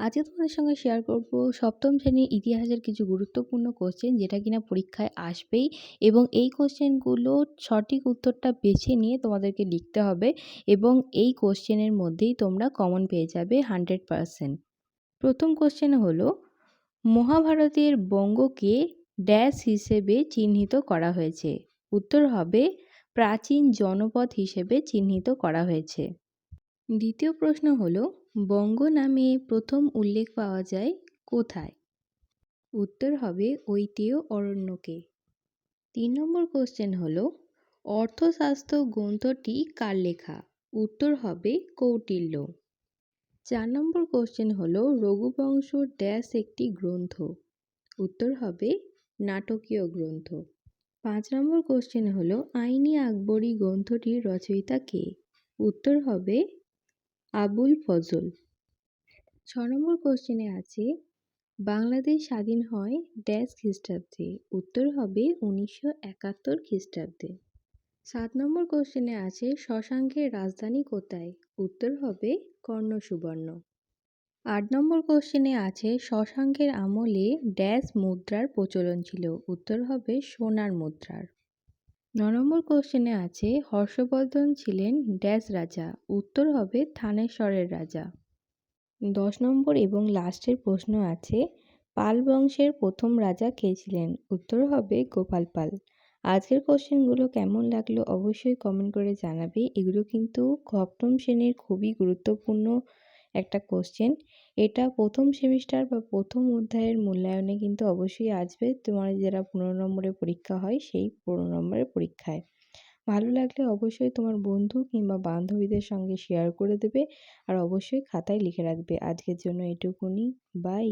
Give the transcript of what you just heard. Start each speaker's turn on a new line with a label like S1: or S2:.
S1: আজকে তোমাদের সঙ্গে শেয়ার করব সপ্তম শ্রেণির ইতিহাসের কিছু গুরুত্বপূর্ণ কোশ্চেন যেটা কিনা পরীক্ষায় আসবেই এবং এই কোশ্চেনগুলো সঠিক উত্তরটা বেছে নিয়ে তোমাদেরকে লিখতে হবে এবং এই কোশ্চেনের মধ্যেই তোমরা কমন পেয়ে যাবে হান্ড্রেড পারসেন্ট প্রথম কোশ্চেন হলো, মহাভারতের বঙ্গকে ড্যাশ হিসেবে চিহ্নিত করা হয়েছে। উত্তর হবে, প্রাচীন জনপদ হিসেবে চিহ্নিত করা হয়েছে। দ্বিতীয় প্রশ্ন হলো, বঙ্গ নামে প্রথম উল্লেখ পাওয়া যায় কোথায়? উত্তর হবে ঐতিহ্য অরণ্যকে। তিন নম্বর কোশ্চেন হল, অর্থশাস্ত্র গ্রন্থটি কার লেখা? উত্তর হবে কৌটিল্য। চার নম্বর কোশ্চেন হল, রঘুবংশ ড্যাশ একটি গ্রন্থ। উত্তর হবে নাটকীয় গ্রন্থ। পাঁচ নম্বর কোশ্চেন হল, আইনি আকবরী গ্রন্থটির রচয়িতা কে? উত্তর হবে আবুল ফজল। ছ নম্বর কোশ্চেনে আছে, বাংলাদেশ স্বাধীন হয় ড্যাশ খ্রিস্টাব্দে, উত্তর হবে উনিশশো একাত্তর খ্রিস্টাব্দে। সাত নম্বর কোশ্চেনে আছে, শশাঙ্কের রাজধানী কোথায়, উত্তর হবে কর্ণ সুবর্ণ আট নম্বর কোশ্চেনে আছে, শশাঙ্কের আমলে ড্যাশ মুদ্রার প্রচলন ছিল, উত্তর হবে সোনার মুদ্রার। ন নম্বর কোশ্চেনে আছে, হর্ষবর্ধন ছিলেন ড্যাশ রাজা, উত্তর হবে থানেশ্বরের রাজা। দশ নম্বর এবং লাস্টের প্রশ্ন আছে, পাল বংশের প্রথম রাজা কে ছিলেন? উত্তর হবে গোপাল পাল। আজকের কোশ্চেনগুলো কেমন লাগল অবশ্যই কমেন্ট করে জানাবে। এগুলো কিন্তু সপ্তম শ্রেণির খুবই গুরুত্বপূর্ণ একটা কোশ্চেন এটা প্রথম সেমিস্টার বা প্রথম অধ্যায়ের মূল্যায়নে কিন্তু অবশ্যই আসবে। তোমার যারা পনেরো নম্বরের পরীক্ষা হয়, সেই পনেরো নম্বরের পরীক্ষায়। ভালো লাগলে অবশ্যই তোমার বন্ধু কিংবা বান্ধবীদের সঙ্গে শেয়ার করে দেবে। আর অবশ্যই খাতায় লিখে রাখবে। আজকের জন্য এটুকুনি। বাই